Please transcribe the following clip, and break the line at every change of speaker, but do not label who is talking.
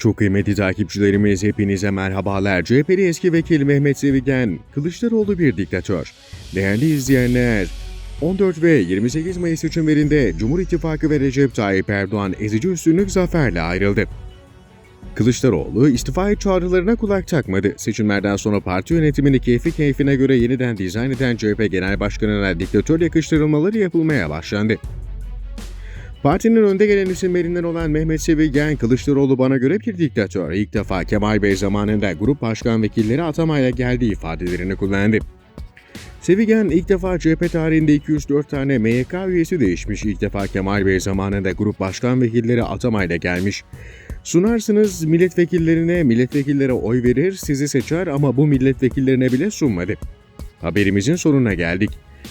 Çok kıymetli takipçilerimiz hepinize merhabalar. CHP'li eski vekil Mehmet Sevigen, Kılıçdaroğlu bir diktatör. Değerli izleyenler, 14 ve 28 Mayıs seçimlerinde Cumhur İttifakı ve Recep Tayyip Erdoğan ezici üstünlük zaferle ayrıldı. Kılıçdaroğlu istifa çağrılarına kulak takmadı. Seçimlerden sonra parti yönetimini keyfi keyfine göre yeniden dizayn eden CHP Genel Başkanı'na diktatör yakıştırılmaları yapılmaya başlandı. Partinin önde gelen isimlerinden olan Mehmet Sevigen, Kılıçdaroğlu bana göre bir diktatör. İlk defa Kemal Bey zamanında grup başkan vekilleri atamayla geldiği ifadelerini kullandı. Sevigen ilk defa CHP tarihinde 204 tane MYK üyesi değişmiş. İlk defa Kemal Bey zamanında grup başkan vekilleri atamayla gelmiş. Sunarsınız milletvekillerine, milletvekillere oy verir, sizi seçer ama bu milletvekillerine bile sunmadı. Haberimizin sonuna geldik.